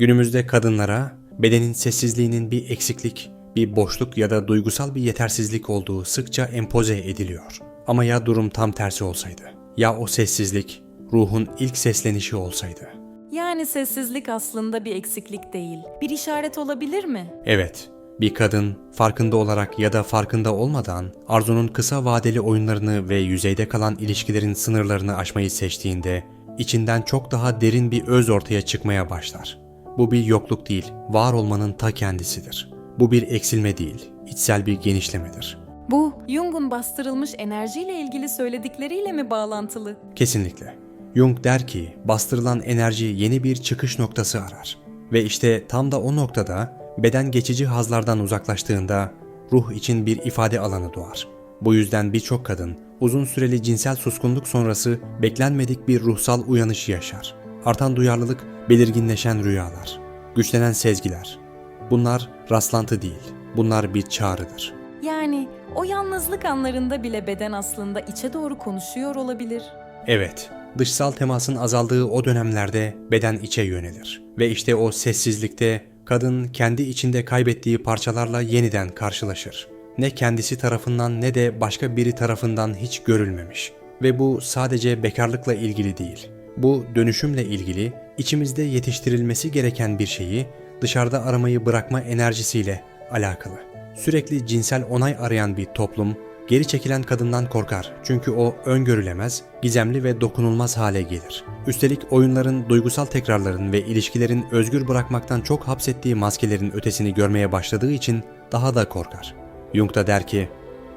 Günümüzde kadınlara bedenin sessizliğinin bir eksiklik, bir boşluk ya da duygusal bir yetersizlik olduğu sıkça empoze ediliyor. Ama ya durum tam tersi olsaydı? Ya o sessizlik ruhun ilk seslenişi olsaydı? Yani sessizlik aslında bir eksiklik değil. Bir işaret olabilir mi? Evet, bir kadın farkında olarak ya da farkında olmadan arzunun kısa vadeli oyunlarını ve yüzeyde kalan ilişkilerin sınırlarını aşmayı seçtiğinde içinden çok daha derin bir öz ortaya çıkmaya başlar. Bu bir yokluk değil, var olmanın ta kendisidir. Bu bir eksilme değil, içsel bir genişlemedir. Bu, Jung'un bastırılmış enerjiyle ilgili söyledikleriyle mi bağlantılı? Kesinlikle. Jung der ki bastırılan enerji yeni bir çıkış noktası arar. Ve işte tam da o noktada beden geçici hazlardan uzaklaştığında ruh için bir ifade alanı doğar. Bu yüzden birçok kadın uzun süreli cinsel suskunluk sonrası beklenmedik bir ruhsal uyanış yaşar. Artan duyarlılık, belirginleşen rüyalar, güçlenen sezgiler. Bunlar rastlantı değil, bunlar bir çağrıdır. Yani o yalnızlık anlarında bile beden aslında içe doğru konuşuyor olabilir. Evet, dışsal temasın azaldığı o dönemlerde beden içe yönelir. Ve işte o sessizlikte kadın kendi içinde kaybettiği parçalarla yeniden karşılaşır. Ne kendisi tarafından ne de başka biri tarafından hiç görülmemiş. Ve bu sadece bekarlıkla ilgili değil. Bu dönüşümle ilgili içimizde yetiştirilmesi gereken bir şeyi dışarıda aramayı bırakma enerjisiyle alakalı. Sürekli cinsel onay arayan bir toplum Geri çekilen kadından korkar çünkü o öngörülemez, gizemli ve dokunulmaz hale gelir. Üstelik oyunların, duygusal tekrarların ve ilişkilerin özgür bırakmaktan çok hapsettiği maskelerin ötesini görmeye başladığı için daha da korkar. Jung da der ki,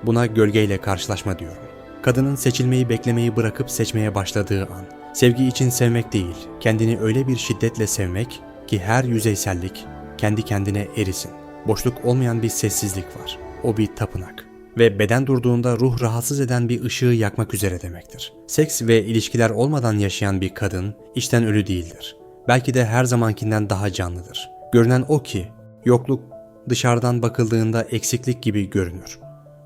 buna gölgeyle karşılaşma diyorum. Kadının seçilmeyi beklemeyi bırakıp seçmeye başladığı an. Sevgi için sevmek değil, kendini öyle bir şiddetle sevmek ki her yüzeysellik kendi kendine erisin. Boşluk olmayan bir sessizlik var. O bir tapınak ve beden durduğunda ruh rahatsız eden bir ışığı yakmak üzere demektir. Seks ve ilişkiler olmadan yaşayan bir kadın içten ölü değildir. Belki de her zamankinden daha canlıdır. Görünen o ki yokluk dışarıdan bakıldığında eksiklik gibi görünür.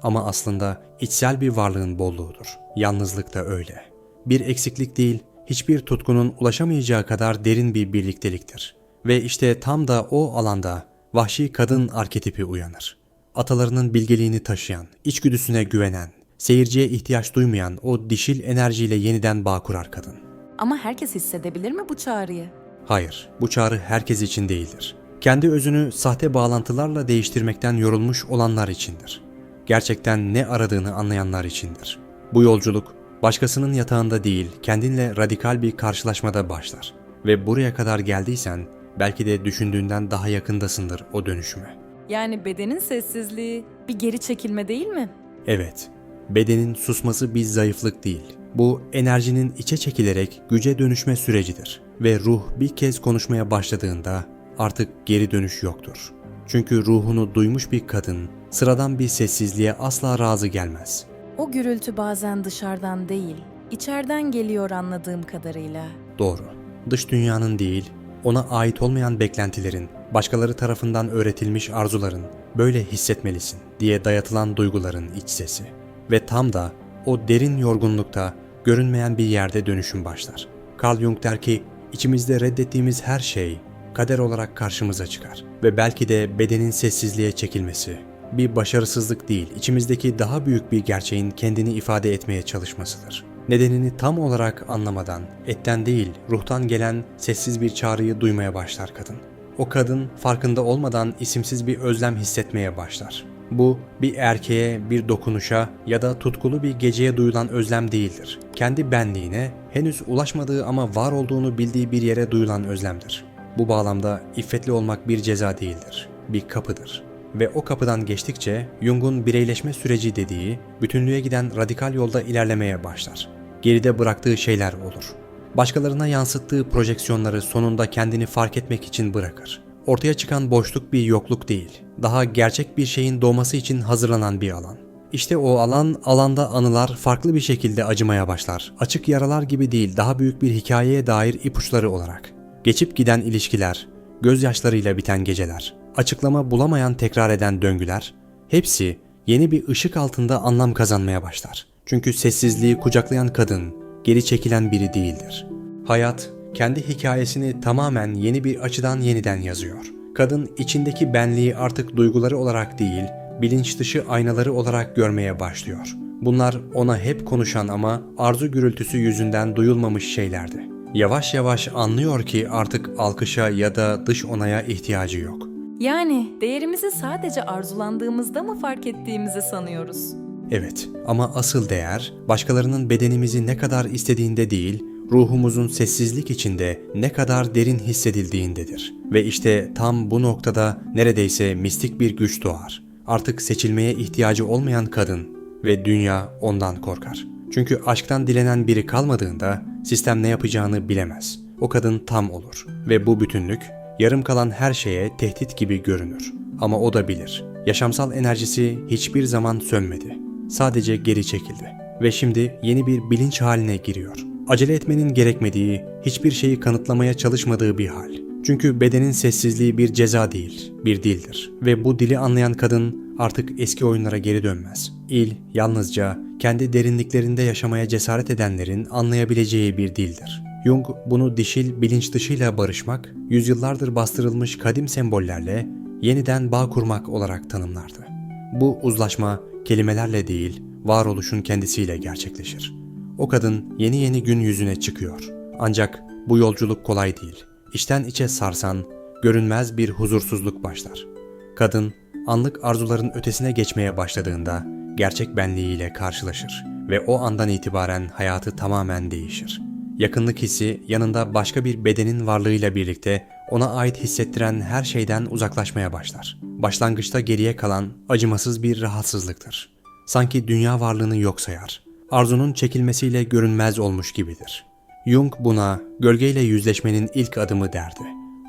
Ama aslında içsel bir varlığın bolluğudur. Yalnızlık da öyle. Bir eksiklik değil, hiçbir tutkunun ulaşamayacağı kadar derin bir birlikteliktir. Ve işte tam da o alanda vahşi kadın arketipi uyanır atalarının bilgeliğini taşıyan, içgüdüsüne güvenen, seyirciye ihtiyaç duymayan o dişil enerjiyle yeniden bağ kurar kadın. Ama herkes hissedebilir mi bu çağrıyı? Hayır, bu çağrı herkes için değildir. Kendi özünü sahte bağlantılarla değiştirmekten yorulmuş olanlar içindir. Gerçekten ne aradığını anlayanlar içindir. Bu yolculuk başkasının yatağında değil, kendinle radikal bir karşılaşmada başlar. Ve buraya kadar geldiysen belki de düşündüğünden daha yakındasındır o dönüşüme. Yani bedenin sessizliği bir geri çekilme değil mi? Evet, bedenin susması bir zayıflık değil. Bu enerjinin içe çekilerek güce dönüşme sürecidir. Ve ruh bir kez konuşmaya başladığında artık geri dönüş yoktur. Çünkü ruhunu duymuş bir kadın sıradan bir sessizliğe asla razı gelmez. O gürültü bazen dışarıdan değil, içeriden geliyor anladığım kadarıyla. Doğru. Dış dünyanın değil, ona ait olmayan beklentilerin, başkaları tarafından öğretilmiş arzuların, böyle hissetmelisin diye dayatılan duyguların iç sesi. Ve tam da o derin yorgunlukta görünmeyen bir yerde dönüşüm başlar. Carl Jung der ki, içimizde reddettiğimiz her şey kader olarak karşımıza çıkar ve belki de bedenin sessizliğe çekilmesi bir başarısızlık değil, içimizdeki daha büyük bir gerçeğin kendini ifade etmeye çalışmasıdır. Nedenini tam olarak anlamadan, etten değil, ruhtan gelen sessiz bir çağrıyı duymaya başlar kadın. O kadın farkında olmadan isimsiz bir özlem hissetmeye başlar. Bu bir erkeğe, bir dokunuşa ya da tutkulu bir geceye duyulan özlem değildir. Kendi benliğine, henüz ulaşmadığı ama var olduğunu bildiği bir yere duyulan özlemdir. Bu bağlamda iffetli olmak bir ceza değildir, bir kapıdır. Ve o kapıdan geçtikçe Jung'un bireyleşme süreci dediği bütünlüğe giden radikal yolda ilerlemeye başlar. Geride bıraktığı şeyler olur. Başkalarına yansıttığı projeksiyonları sonunda kendini fark etmek için bırakır. Ortaya çıkan boşluk bir yokluk değil, daha gerçek bir şeyin doğması için hazırlanan bir alan. İşte o alan, alanda anılar farklı bir şekilde acımaya başlar. Açık yaralar gibi değil, daha büyük bir hikayeye dair ipuçları olarak. Geçip giden ilişkiler, gözyaşlarıyla biten geceler, açıklama bulamayan tekrar eden döngüler, hepsi yeni bir ışık altında anlam kazanmaya başlar. Çünkü sessizliği kucaklayan kadın, geri çekilen biri değildir. Hayat, kendi hikayesini tamamen yeni bir açıdan yeniden yazıyor. Kadın içindeki benliği artık duyguları olarak değil, bilinç dışı aynaları olarak görmeye başlıyor. Bunlar ona hep konuşan ama arzu gürültüsü yüzünden duyulmamış şeylerdi. Yavaş yavaş anlıyor ki artık alkışa ya da dış onaya ihtiyacı yok. Yani değerimizi sadece arzulandığımızda mı fark ettiğimizi sanıyoruz? Evet ama asıl değer başkalarının bedenimizi ne kadar istediğinde değil, ruhumuzun sessizlik içinde ne kadar derin hissedildiğindedir. Ve işte tam bu noktada neredeyse mistik bir güç doğar. Artık seçilmeye ihtiyacı olmayan kadın ve dünya ondan korkar. Çünkü aşktan dilenen biri kalmadığında sistem ne yapacağını bilemez. O kadın tam olur ve bu bütünlük yarım kalan her şeye tehdit gibi görünür. Ama o da bilir. Yaşamsal enerjisi hiçbir zaman sönmedi. Sadece geri çekildi ve şimdi yeni bir bilinç haline giriyor. Acele etmenin gerekmediği, hiçbir şeyi kanıtlamaya çalışmadığı bir hal. Çünkü bedenin sessizliği bir ceza değil, bir dildir. Ve bu dili anlayan kadın artık eski oyunlara geri dönmez. İl yalnızca kendi derinliklerinde yaşamaya cesaret edenlerin anlayabileceği bir dildir. Jung bunu dişil bilinç dışıyla barışmak, yüzyıllardır bastırılmış kadim sembollerle yeniden bağ kurmak olarak tanımlardı. Bu uzlaşma kelimelerle değil, varoluşun kendisiyle gerçekleşir. O kadın yeni yeni gün yüzüne çıkıyor. Ancak bu yolculuk kolay değil. İçten içe sarsan, görünmez bir huzursuzluk başlar. Kadın, anlık arzuların ötesine geçmeye başladığında gerçek benliğiyle karşılaşır ve o andan itibaren hayatı tamamen değişir. Yakınlık hissi yanında başka bir bedenin varlığıyla birlikte ona ait hissettiren her şeyden uzaklaşmaya başlar. Başlangıçta geriye kalan acımasız bir rahatsızlıktır. Sanki dünya varlığını yok sayar. Arzunun çekilmesiyle görünmez olmuş gibidir. Jung buna gölgeyle yüzleşmenin ilk adımı derdi.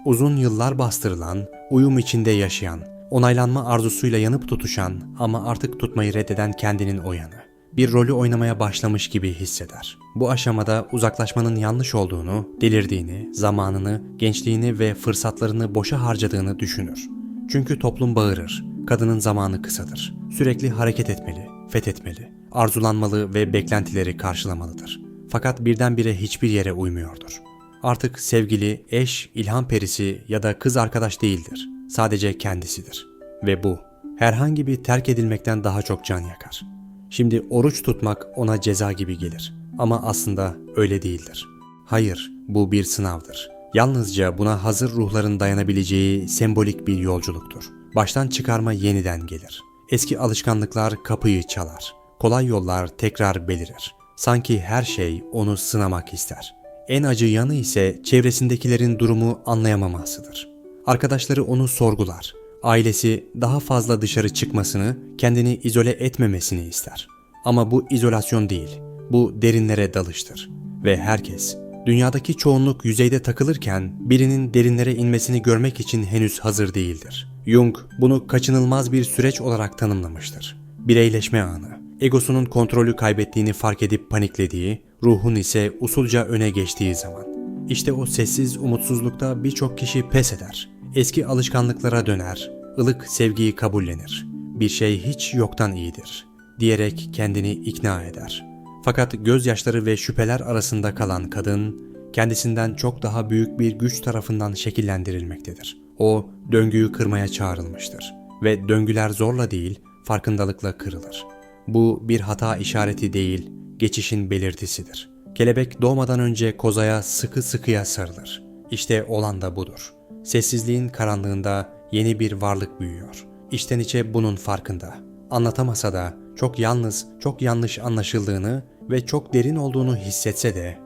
Uzun yıllar bastırılan, uyum içinde yaşayan, onaylanma arzusuyla yanıp tutuşan ama artık tutmayı reddeden kendinin o yanı. Bir rolü oynamaya başlamış gibi hisseder. Bu aşamada uzaklaşmanın yanlış olduğunu, delirdiğini, zamanını, gençliğini ve fırsatlarını boşa harcadığını düşünür. Çünkü toplum bağırır, kadının zamanı kısadır. Sürekli hareket etmeli, fethetmeli, arzulanmalı ve beklentileri karşılamalıdır. Fakat birdenbire hiçbir yere uymuyordur. Artık sevgili, eş, ilham perisi ya da kız arkadaş değildir. Sadece kendisidir. Ve bu, herhangi bir terk edilmekten daha çok can yakar. Şimdi oruç tutmak ona ceza gibi gelir. Ama aslında öyle değildir. Hayır, bu bir sınavdır. Yalnızca buna hazır ruhların dayanabileceği sembolik bir yolculuktur. Baştan çıkarma yeniden gelir. Eski alışkanlıklar kapıyı çalar. Kolay yollar tekrar belirir. Sanki her şey onu sınamak ister. En acı yanı ise çevresindekilerin durumu anlayamamasıdır. Arkadaşları onu sorgular. Ailesi daha fazla dışarı çıkmasını, kendini izole etmemesini ister. Ama bu izolasyon değil, bu derinlere dalıştır. Ve herkes, dünyadaki çoğunluk yüzeyde takılırken birinin derinlere inmesini görmek için henüz hazır değildir. Jung bunu kaçınılmaz bir süreç olarak tanımlamıştır. Bireyleşme anı, egosunun kontrolü kaybettiğini fark edip paniklediği, ruhun ise usulca öne geçtiği zaman. İşte o sessiz umutsuzlukta birçok kişi pes eder. Eski alışkanlıklara döner, ılık sevgiyi kabullenir. Bir şey hiç yoktan iyidir diyerek kendini ikna eder. Fakat gözyaşları ve şüpheler arasında kalan kadın kendisinden çok daha büyük bir güç tarafından şekillendirilmektedir. O döngüyü kırmaya çağrılmıştır ve döngüler zorla değil, farkındalıkla kırılır. Bu bir hata işareti değil, geçişin belirtisidir. Kelebek doğmadan önce kozaya sıkı sıkıya sarılır. İşte olan da budur. Sessizliğin karanlığında yeni bir varlık büyüyor. İçten içe bunun farkında. Anlatamasa da çok yalnız, çok yanlış anlaşıldığını ve çok derin olduğunu hissetse de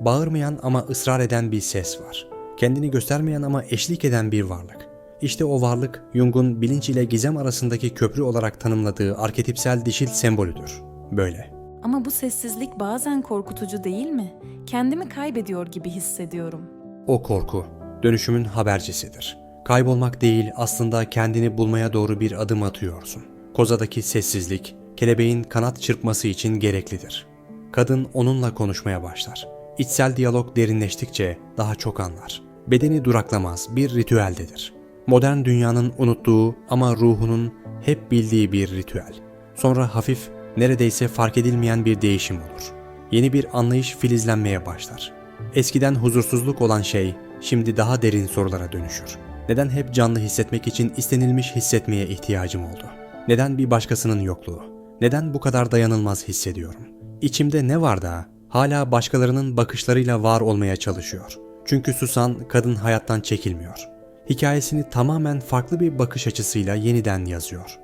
bağırmayan ama ısrar eden bir ses var. Kendini göstermeyen ama eşlik eden bir varlık. İşte o varlık Jung'un bilinç ile gizem arasındaki köprü olarak tanımladığı arketipsel dişil sembolüdür. Böyle. Ama bu sessizlik bazen korkutucu değil mi? Kendimi kaybediyor gibi hissediyorum. O korku, dönüşümün habercisidir. Kaybolmak değil aslında kendini bulmaya doğru bir adım atıyorsun. Kozadaki sessizlik, kelebeğin kanat çırpması için gereklidir. Kadın onunla konuşmaya başlar. İçsel diyalog derinleştikçe daha çok anlar. Bedeni duraklamaz, bir ritüeldedir. Modern dünyanın unuttuğu ama ruhunun hep bildiği bir ritüel. Sonra hafif, neredeyse fark edilmeyen bir değişim olur. Yeni bir anlayış filizlenmeye başlar. Eskiden huzursuzluk olan şey şimdi daha derin sorulara dönüşür. Neden hep canlı hissetmek için istenilmiş hissetmeye ihtiyacım oldu? Neden bir başkasının yokluğu? Neden bu kadar dayanılmaz hissediyorum? İçimde ne var da hala başkalarının bakışlarıyla var olmaya çalışıyor? Çünkü susan kadın hayattan çekilmiyor. Hikayesini tamamen farklı bir bakış açısıyla yeniden yazıyor.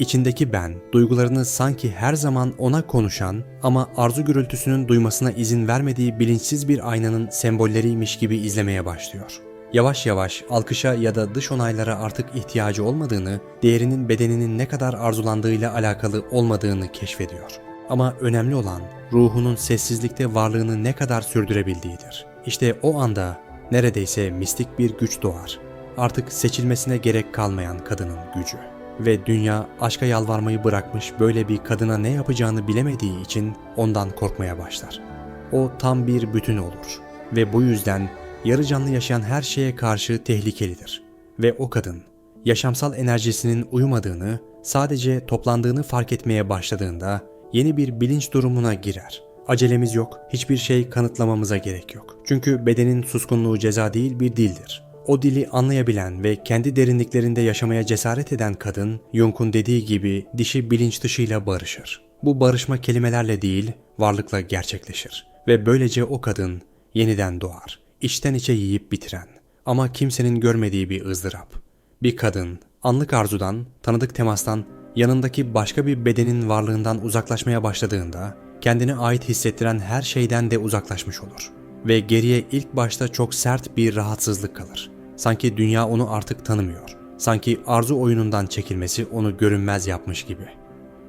İçindeki ben, duygularını sanki her zaman ona konuşan ama arzu gürültüsünün duymasına izin vermediği bilinçsiz bir aynanın sembolleriymiş gibi izlemeye başlıyor. Yavaş yavaş alkışa ya da dış onaylara artık ihtiyacı olmadığını, değerinin bedeninin ne kadar arzulandığıyla alakalı olmadığını keşfediyor. Ama önemli olan ruhunun sessizlikte varlığını ne kadar sürdürebildiğidir. İşte o anda neredeyse mistik bir güç doğar. Artık seçilmesine gerek kalmayan kadının gücü ve dünya aşka yalvarmayı bırakmış böyle bir kadına ne yapacağını bilemediği için ondan korkmaya başlar. O tam bir bütün olur ve bu yüzden yarı canlı yaşayan her şeye karşı tehlikelidir. Ve o kadın yaşamsal enerjisinin uyumadığını, sadece toplandığını fark etmeye başladığında yeni bir bilinç durumuna girer. Acelemiz yok, hiçbir şey kanıtlamamıza gerek yok. Çünkü bedenin suskunluğu ceza değil bir dildir. O dili anlayabilen ve kendi derinliklerinde yaşamaya cesaret eden kadın, Jung'un dediği gibi dişi bilinç dışıyla barışır. Bu barışma kelimelerle değil, varlıkla gerçekleşir. Ve böylece o kadın yeniden doğar. İçten içe yiyip bitiren ama kimsenin görmediği bir ızdırap. Bir kadın, anlık arzudan, tanıdık temastan, yanındaki başka bir bedenin varlığından uzaklaşmaya başladığında, kendine ait hissettiren her şeyden de uzaklaşmış olur. Ve geriye ilk başta çok sert bir rahatsızlık kalır. Sanki dünya onu artık tanımıyor. Sanki arzu oyunundan çekilmesi onu görünmez yapmış gibi.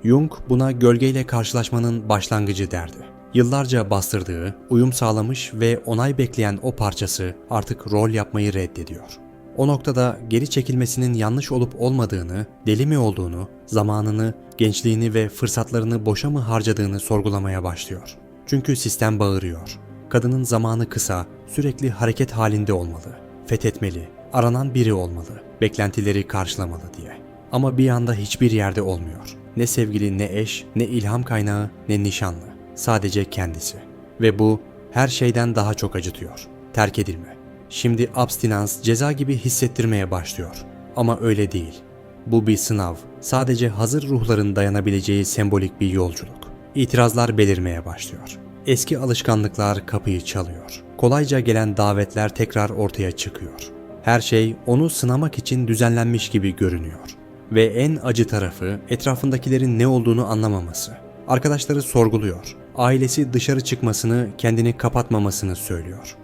Jung buna gölgeyle karşılaşmanın başlangıcı derdi. Yıllarca bastırdığı, uyum sağlamış ve onay bekleyen o parçası artık rol yapmayı reddediyor. O noktada geri çekilmesinin yanlış olup olmadığını, deli mi olduğunu, zamanını, gençliğini ve fırsatlarını boşa mı harcadığını sorgulamaya başlıyor. Çünkü sistem bağırıyor. Kadının zamanı kısa, sürekli hareket halinde olmalı, fethetmeli, aranan biri olmalı, beklentileri karşılamalı diye. Ama bir anda hiçbir yerde olmuyor. Ne sevgili, ne eş, ne ilham kaynağı, ne nişanlı. Sadece kendisi. Ve bu her şeyden daha çok acıtıyor. Terk edilme. Şimdi abstinans ceza gibi hissettirmeye başlıyor. Ama öyle değil. Bu bir sınav. Sadece hazır ruhların dayanabileceği sembolik bir yolculuk. İtirazlar belirmeye başlıyor. Eski alışkanlıklar kapıyı çalıyor. Kolayca gelen davetler tekrar ortaya çıkıyor. Her şey onu sınamak için düzenlenmiş gibi görünüyor. Ve en acı tarafı etrafındakilerin ne olduğunu anlamaması. Arkadaşları sorguluyor. Ailesi dışarı çıkmasını, kendini kapatmamasını söylüyor.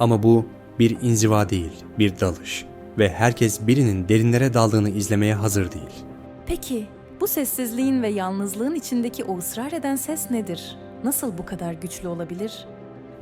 Ama bu bir inziva değil, bir dalış ve herkes birinin derinlere daldığını izlemeye hazır değil. Peki bu sessizliğin ve yalnızlığın içindeki o ısrar eden ses nedir? Nasıl bu kadar güçlü olabilir?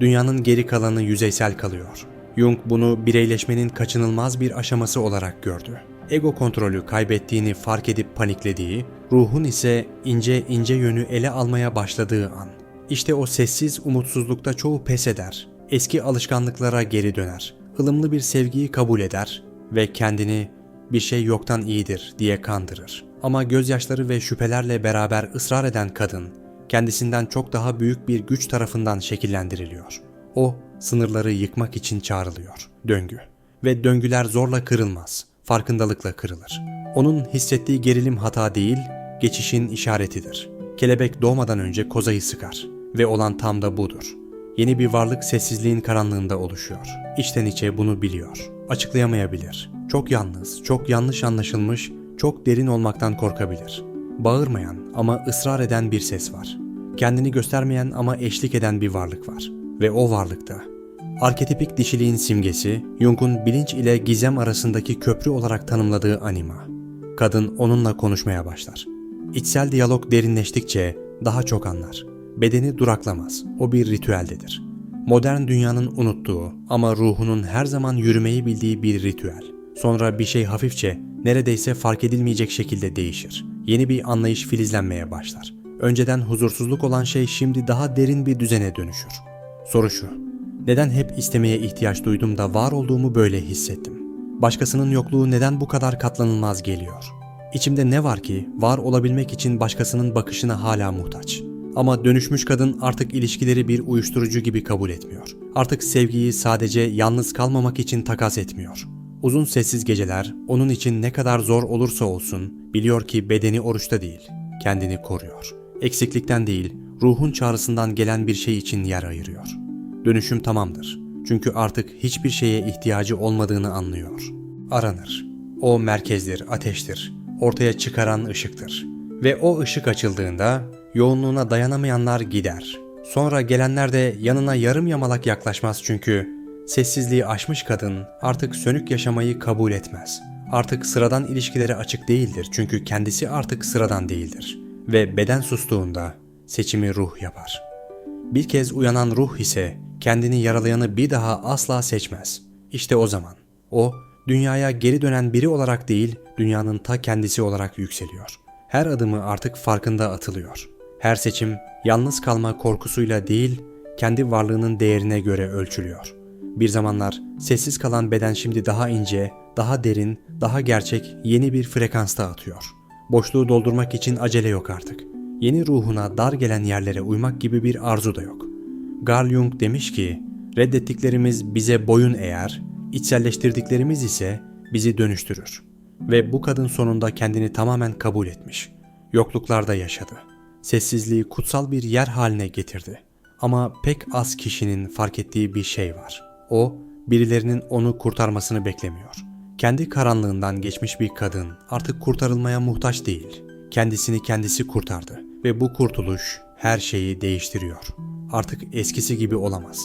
Dünyanın geri kalanı yüzeysel kalıyor. Jung bunu bireyleşmenin kaçınılmaz bir aşaması olarak gördü. Ego kontrolü kaybettiğini fark edip paniklediği, ruhun ise ince ince yönü ele almaya başladığı an. İşte o sessiz umutsuzlukta çoğu pes eder, eski alışkanlıklara geri döner, ılımlı bir sevgiyi kabul eder ve kendini bir şey yoktan iyidir diye kandırır. Ama gözyaşları ve şüphelerle beraber ısrar eden kadın, kendisinden çok daha büyük bir güç tarafından şekillendiriliyor. O, sınırları yıkmak için çağrılıyor. Döngü. Ve döngüler zorla kırılmaz, farkındalıkla kırılır. Onun hissettiği gerilim hata değil, geçişin işaretidir. Kelebek doğmadan önce kozayı sıkar ve olan tam da budur. Yeni bir varlık sessizliğin karanlığında oluşuyor. İçten içe bunu biliyor. Açıklayamayabilir. Çok yalnız, çok yanlış anlaşılmış, çok derin olmaktan korkabilir. Bağırmayan ama ısrar eden bir ses var. Kendini göstermeyen ama eşlik eden bir varlık var. Ve o varlıkta arketipik dişiliğin simgesi, Jung'un bilinç ile gizem arasındaki köprü olarak tanımladığı anima. Kadın onunla konuşmaya başlar. İçsel diyalog derinleştikçe daha çok anlar. Bedeni duraklamaz. O bir ritüeldedir. Modern dünyanın unuttuğu ama ruhunun her zaman yürümeyi bildiği bir ritüel. Sonra bir şey hafifçe, neredeyse fark edilmeyecek şekilde değişir. Yeni bir anlayış filizlenmeye başlar. Önceden huzursuzluk olan şey şimdi daha derin bir düzene dönüşür. Soru şu. Neden hep istemeye ihtiyaç duydum da var olduğumu böyle hissettim? Başkasının yokluğu neden bu kadar katlanılmaz geliyor? İçimde ne var ki var olabilmek için başkasının bakışına hala muhtaç? Ama dönüşmüş kadın artık ilişkileri bir uyuşturucu gibi kabul etmiyor. Artık sevgiyi sadece yalnız kalmamak için takas etmiyor. Uzun sessiz geceler onun için ne kadar zor olursa olsun biliyor ki bedeni oruçta değil, kendini koruyor. Eksiklikten değil, ruhun çağrısından gelen bir şey için yer ayırıyor. Dönüşüm tamamdır. Çünkü artık hiçbir şeye ihtiyacı olmadığını anlıyor. Aranır. O merkezdir, ateştir. Ortaya çıkaran ışıktır. Ve o ışık açıldığında yoğunluğuna dayanamayanlar gider. Sonra gelenler de yanına yarım yamalak yaklaşmaz çünkü sessizliği aşmış kadın artık sönük yaşamayı kabul etmez. Artık sıradan ilişkilere açık değildir çünkü kendisi artık sıradan değildir. Ve beden sustuğunda seçimi ruh yapar. Bir kez uyanan ruh ise kendini yaralayanı bir daha asla seçmez. İşte o zaman o dünyaya geri dönen biri olarak değil, dünyanın ta kendisi olarak yükseliyor. Her adımı artık farkında atılıyor. Her seçim yalnız kalma korkusuyla değil, kendi varlığının değerine göre ölçülüyor. Bir zamanlar sessiz kalan beden şimdi daha ince, daha derin, daha gerçek yeni bir frekansta atıyor. Boşluğu doldurmak için acele yok artık. Yeni ruhuna dar gelen yerlere uymak gibi bir arzu da yok. Carl Jung demiş ki, reddettiklerimiz bize boyun eğer, içselleştirdiklerimiz ise bizi dönüştürür. Ve bu kadın sonunda kendini tamamen kabul etmiş. Yokluklarda yaşadı. Sessizliği kutsal bir yer haline getirdi. Ama pek az kişinin fark ettiği bir şey var. O, birilerinin onu kurtarmasını beklemiyor. Kendi karanlığından geçmiş bir kadın artık kurtarılmaya muhtaç değil. Kendisini kendisi kurtardı ve bu kurtuluş her şeyi değiştiriyor. Artık eskisi gibi olamaz.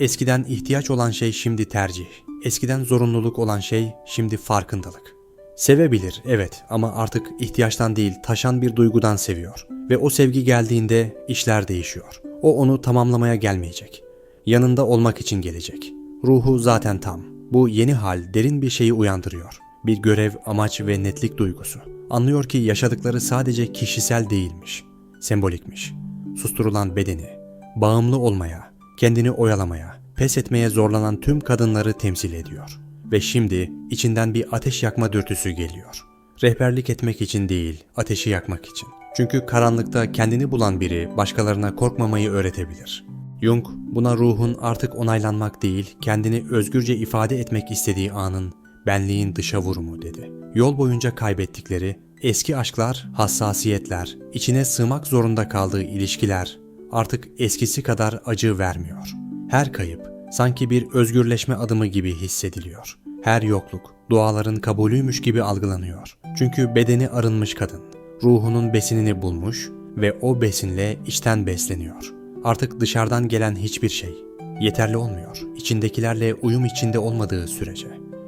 Eskiden ihtiyaç olan şey şimdi tercih. Eskiden zorunluluk olan şey şimdi farkındalık. Sevebilir evet ama artık ihtiyaçtan değil taşan bir duygudan seviyor. Ve o sevgi geldiğinde işler değişiyor. O onu tamamlamaya gelmeyecek. Yanında olmak için gelecek. Ruhu zaten tam. Bu yeni hal derin bir şeyi uyandırıyor. Bir görev, amaç ve netlik duygusu. Anlıyor ki yaşadıkları sadece kişisel değilmiş. Sembolikmiş. Susturulan bedeni, bağımlı olmaya, kendini oyalamaya, pes etmeye zorlanan tüm kadınları temsil ediyor. Ve şimdi içinden bir ateş yakma dürtüsü geliyor. Rehberlik etmek için değil, ateşi yakmak için. Çünkü karanlıkta kendini bulan biri başkalarına korkmamayı öğretebilir. Jung buna ruhun artık onaylanmak değil, kendini özgürce ifade etmek istediği anın benliğin dışa vurumu dedi. Yol boyunca kaybettikleri eski aşklar, hassasiyetler, içine sığmak zorunda kaldığı ilişkiler artık eskisi kadar acı vermiyor. Her kayıp sanki bir özgürleşme adımı gibi hissediliyor. Her yokluk duaların kabulüymüş gibi algılanıyor. Çünkü bedeni arınmış kadın, ruhunun besinini bulmuş ve o besinle içten besleniyor. Artık dışarıdan gelen hiçbir şey yeterli olmuyor. İçindekilerle uyum içinde olmadığı sürece.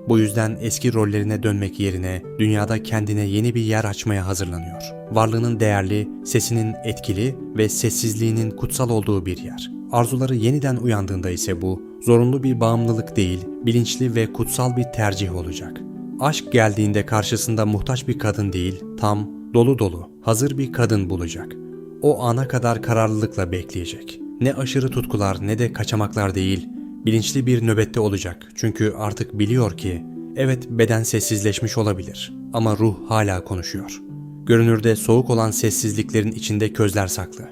Bu yüzden eski rollerine dönmek yerine dünyada kendine yeni bir yer açmaya hazırlanıyor. Varlığının değerli, sesinin etkili ve sessizliğinin kutsal olduğu bir yer. Arzuları yeniden uyandığında ise bu zorunlu bir bağımlılık değil, bilinçli ve kutsal bir tercih olacak. Aşk geldiğinde karşısında muhtaç bir kadın değil, tam, dolu dolu, hazır bir kadın bulacak. O ana kadar kararlılıkla bekleyecek. Ne aşırı tutkular ne de kaçamaklar değil, bilinçli bir nöbette olacak. Çünkü artık biliyor ki, evet beden sessizleşmiş olabilir ama ruh hala konuşuyor. Görünürde soğuk olan sessizliklerin içinde közler saklı.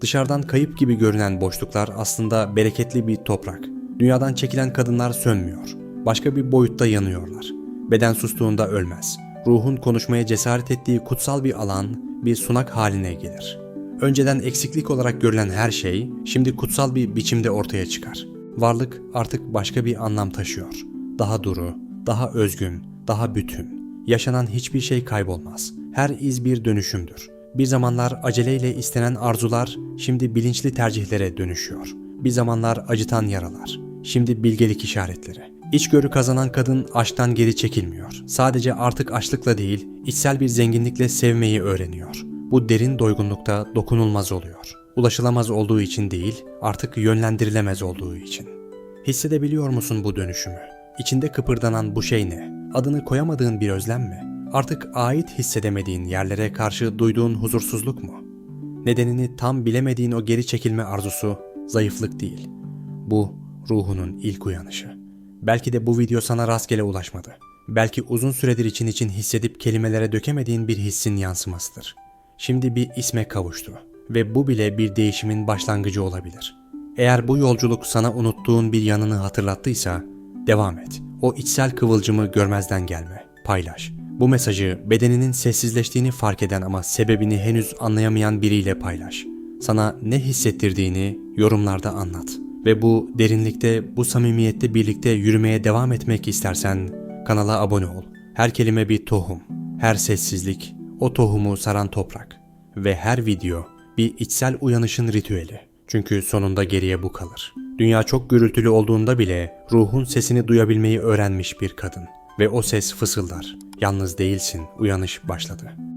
Dışarıdan kayıp gibi görünen boşluklar aslında bereketli bir toprak. Dünyadan çekilen kadınlar sönmüyor. Başka bir boyutta yanıyorlar. Beden sustuğunda ölmez. Ruhun konuşmaya cesaret ettiği kutsal bir alan bir sunak haline gelir. Önceden eksiklik olarak görülen her şey şimdi kutsal bir biçimde ortaya çıkar. Varlık artık başka bir anlam taşıyor. Daha duru, daha özgün, daha bütün. Yaşanan hiçbir şey kaybolmaz. Her iz bir dönüşümdür. Bir zamanlar aceleyle istenen arzular şimdi bilinçli tercihlere dönüşüyor. Bir zamanlar acıtan yaralar, şimdi bilgelik işaretleri. İçgörü kazanan kadın aşktan geri çekilmiyor. Sadece artık açlıkla değil, içsel bir zenginlikle sevmeyi öğreniyor. Bu derin doygunlukta dokunulmaz oluyor. Ulaşılamaz olduğu için değil, artık yönlendirilemez olduğu için. Hissedebiliyor musun bu dönüşümü? İçinde kıpırdanan bu şey ne? Adını koyamadığın bir özlem mi? Artık ait hissedemediğin yerlere karşı duyduğun huzursuzluk mu? Nedenini tam bilemediğin o geri çekilme arzusu zayıflık değil. Bu ruhunun ilk uyanışı. Belki de bu video sana rastgele ulaşmadı. Belki uzun süredir için için hissedip kelimelere dökemediğin bir hissin yansımasıdır. Şimdi bir isme kavuştu ve bu bile bir değişimin başlangıcı olabilir. Eğer bu yolculuk sana unuttuğun bir yanını hatırlattıysa devam et. O içsel kıvılcımı görmezden gelme. Paylaş. Bu mesajı bedeninin sessizleştiğini fark eden ama sebebini henüz anlayamayan biriyle paylaş. Sana ne hissettirdiğini yorumlarda anlat. Ve bu derinlikte, bu samimiyette birlikte yürümeye devam etmek istersen kanala abone ol. Her kelime bir tohum, her sessizlik o tohumu saran toprak ve her video bir içsel uyanışın ritüeli. Çünkü sonunda geriye bu kalır. Dünya çok gürültülü olduğunda bile ruhun sesini duyabilmeyi öğrenmiş bir kadın ve o ses fısıldar. Yalnız değilsin, uyanış başladı.